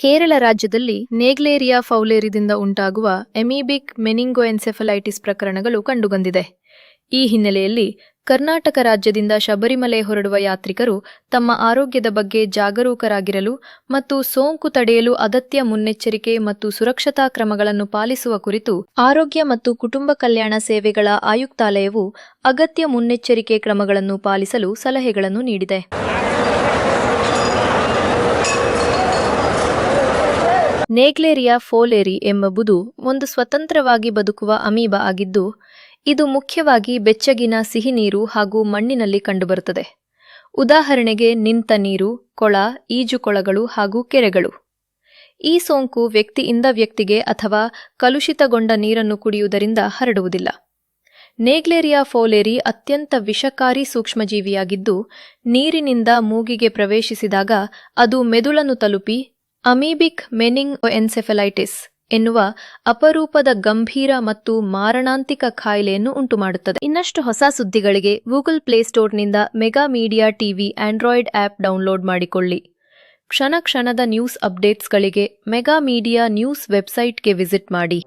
ಕೇರಳ ರಾಜ್ಯದಲ್ಲಿ ನೇಗ್ಲೇರಿಯಾ ಫೌಲೇರಿದಿಂದ ಉಂಟಾಗುವ ಎಮಿಬಿಕ್ ಮೆನಿಂಗೋಎನ್ಸೆಫಲೈಟಿಸ್ ಪ್ರಕರಣಗಳು ಕಂಡುಬಂದಿದೆ. ಈ ಹಿನ್ನೆಲೆಯಲ್ಲಿ ಕರ್ನಾಟಕ ರಾಜ್ಯದಿಂದ ಶಬರಿಮಲೆ ಹೊರಡುವ ಯಾತ್ರಿಕರು ತಮ್ಮ ಆರೋಗ್ಯದ ಬಗ್ಗೆ ಜಾಗರೂಕರಾಗಿರಲು ಮತ್ತು ಸೋಂಕು ತಡೆಯಲು ಅಗತ್ಯ ಮುನ್ನೆಚ್ಚರಿಕೆ ಮತ್ತು ಸುರಕ್ಷತಾ ಕ್ರಮಗಳನ್ನು ಪಾಲಿಸುವ ಕುರಿತು ಆರೋಗ್ಯ ಮತ್ತು ಕುಟುಂಬ ಕಲ್ಯಾಣ ಸೇವೆಗಳ ಆಯುಕ್ತಾಲಯವು ಅಗತ್ಯ ಮುನ್ನೆಚ್ಚರಿಕೆ ಕ್ರಮಗಳನ್ನು ಪಾಲಿಸಲು ಸಲಹೆಗಳನ್ನು ನೀಡಿದೆ. ನೇಗ್ಲೇರಿಯಾ ಫೋಲೇರಿ ಎಂಬುದು ಒಂದು ಸ್ವತಂತ್ರವಾಗಿ ಬದುಕುವ ಅಮೀಬ ಆಗಿದ್ದು, ಇದು ಮುಖ್ಯವಾಗಿ ಬೆಚ್ಚಗಿನ ಸಿಹಿನೀರು ಹಾಗೂ ಮಣ್ಣಿನಲ್ಲಿ ಕಂಡುಬರುತ್ತದೆ. ಉದಾಹರಣೆಗೆ ನಿಂತ ನೀರು, ಕೊಳ ಈಜುಕೊಳಗಳು ಹಾಗೂ ಕೆರೆಗಳು. ಈ ಸೋಂಕು ವ್ಯಕ್ತಿಯಿಂದ ವ್ಯಕ್ತಿಗೆ ಅಥವಾ ಕಲುಷಿತಗೊಂಡ ನೀರನ್ನು ಕುಡಿಯುವುದರಿಂದ ಹರಡುವುದಿಲ್ಲ. ನೇಗ್ಲೇರಿಯಾ ಫೋಲೇರಿ ಅತ್ಯಂತ ವಿಷಕಾರಿ ಸೂಕ್ಷ್ಮಜೀವಿಯಾಗಿದ್ದು, ನೀರಿನಿಂದ ಮೂಗಿಗೆ ಪ್ರವೇಶಿಸಿದಾಗ ಅದು ಮೆದುಳನ್ನು ತಲುಪಿ ಅಮೀಬಿಕ್ ಮೆನಿಂಗ್ ಎನ್ಸೆಫಲೈಟಿಸ್ ಎನ್ನುವ ಅಪರೂಪದ ಗಂಭೀರ ಮತ್ತು ಮಾರಣಾಂತಿಕ ಖಾಯಿಲೆಯನ್ನು ಉಂಟುಮಾಡುತ್ತದೆ. ಇನ್ನಷ್ಟು ಹೊಸ ಸುದ್ದಿಗಳಿಗೆ Google ಪ್ಲೇಸ್ಟೋರ್ನಿಂದ mega media TV android app download ಮಾಡಿಕೊಳ್ಳಿ. ಕ್ಷಣ ಕ್ಷಣದ ನ್ಯೂಸ್ ಅಪ್ಡೇಟ್ಸ್ಗಳಿಗೆ ಮೆಗಾ ಮೀಡಿಯಾ ನ್ಯೂಸ್ ವೆಬ್ಸೈಟ್ಗೆ ವಿಸಿಟ್ ಮಾಡಿ.